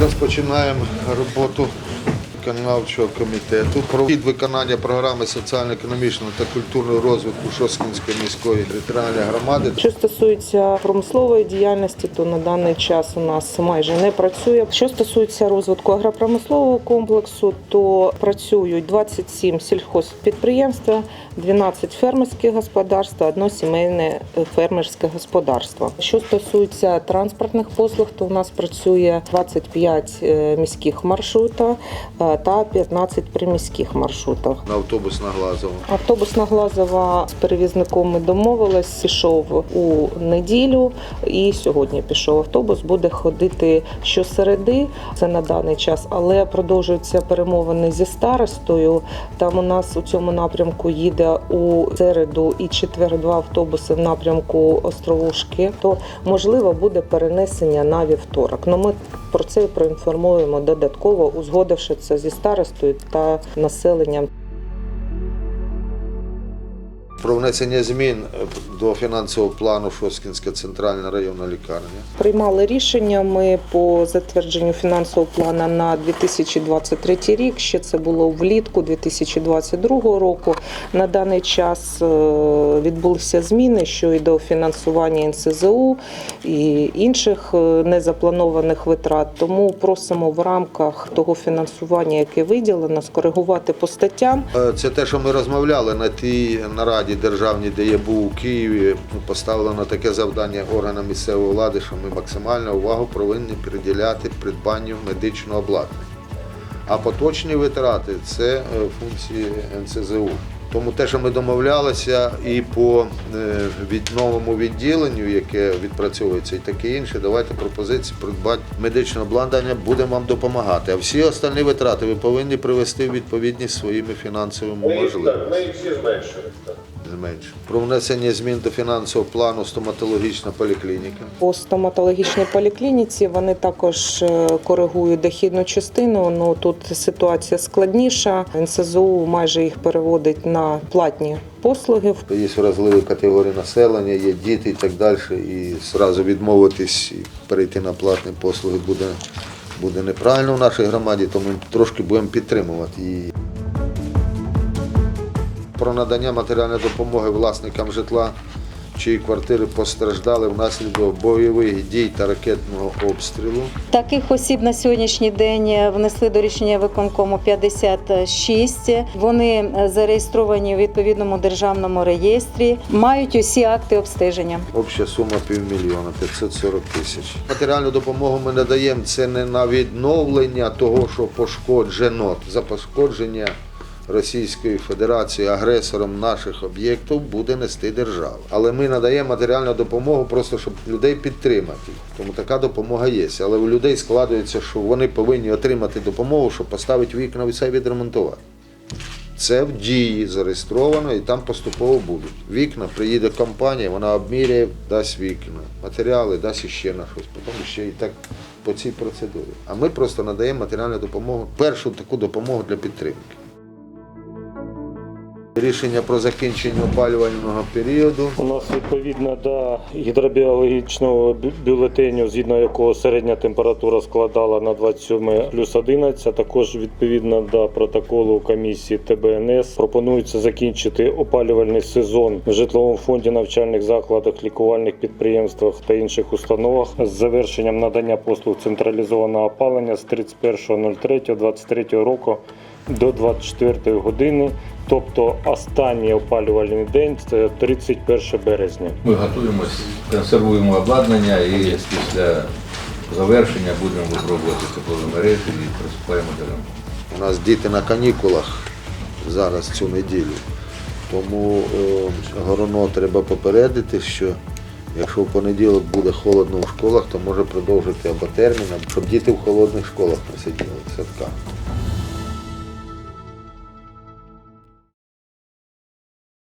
Розпочинаємо роботу виконавчого комітету про хід виконання програми соціально-економічного та культурного розвитку Шосткінської міської територіальної громади. Що стосується промислової діяльності, то на даний час у нас майже не працює. Що стосується розвитку агропромислового комплексу, то працюють 27 сільхозпідприємств, 12 фермерських господарств, одно сімейне е, фермерське господарство. Що стосується транспортних послуг, то у нас працює 25 е, міських маршрутів е, та 15 приміських маршрутів. На автобус на Глазово. Автобусна Глазова з перевізником ми домовились, пішов у неділю, і сьогодні пішов автобус. Буде ходити щосереди, це на даний час, але продовжуються перемовини зі старостою. Там у нас у цьому напрямку їде у середу і четвер два автобуси в напрямку Островушки. То можливо буде перенесення на вівторок. Ну ми про це проінформуємо додатково, узгодивши це зі старостою та населенням. Про внесення змін до фінансового плану Шосткінська центральна районна лікарня. Приймали рішення ми по затвердженню фінансового плану на 2023 рік. Ще це було влітку 2022 року. На даний час е, відбулися зміни щодо фінансування НСЗУ і інших е, незапланованих витрат. Тому просимо в рамках того фінансування, яке виділено, скоригувати по статтям. Е, Це те, що ми розмовляли на тій нараді державній, де я був у Києві. Поставлено таке завдання органам місцевої влади, що ми максимальну увагу повинні приділяти придбанню медичного обладнання. А поточні витрати це е, функції НСЗУ. Тому те, що ми домовлялися, і по е, від новому відділенню, яке відпрацьовується, і таке інше, давайте пропозиції придбати медичне обладнання, будемо вам допомагати. А всі остальні витрати ви повинні привести в відповідність своїми фінансовими можливостями. ми їх всі зменшили. Так. Про внесення змін до фінансового плану стоматологічна поліклініка. По стоматологічній поліклініці вони також е, коригують дохідну частину. Ну тут ситуація складніша. НСЗУ майже їх переводить на платні послуги. Є вразливі категорії населення, є діти і так далі. І одразу відмовитись і перейти на платні послуги буде, буде неправильно в нашій громаді, тому ми трошки будемо підтримувати її. Про надання матеріальної допомоги власникам житла, чиї квартири постраждали внаслідок бойових дій та ракетного обстрілу. Таких осіб на сьогоднішній день внесли до рішення виконкому 56. Вони зареєстровані у відповідному державному реєстрі, мають усі акти обстеження. Обща сума півмільйона 540 тисяч. Матеріальну допомогу ми надаємо це не на відновлення того, що пошкоджено за пошкодження Російської Федерації агресором наших об'єктів буде нести держава. Але ми надаємо матеріальну допомогу просто щоб людей підтримати. Тому така допомога є. Але у людей складується, що вони повинні отримати допомогу, щоб поставити вікна і все відремонтувати. Це в дії зареєстровано і там поступово будуть. Вікна, приїде компанія, вона обміряє, дасть вікна, матеріали, дасть іще на щось, потім ще і так по цій процедурі. А ми просто надаємо матеріальну допомогу, першу таку допомогу для підтримки. Рішення про закінчення опалювального періоду. У нас відповідно до гідробіологічного бю- бюлетеню, згідно якого середня температура складала на 27 плюс 11, також відповідно до протоколу комісії ТБНС пропонується закінчити опалювальний сезон в житловому фонді, навчальних закладах, лікувальних підприємствах та інших установах з завершенням надання послуг централізованого опалення з 31.03.23 року до 24 години. Тобто останній опалювальний день це 31 березня. Ми готуємось, консервуємо обладнання і після завершення будемо випробувати теплові мережі і приступаємо до ремонту. У нас діти на канікулах зараз цю неділю. Тому е, Гороно треба попередити, що якщо в понеділок буде холодно в школах, то може продовжити або термін, щоб діти в холодних школах не сиділи в садках.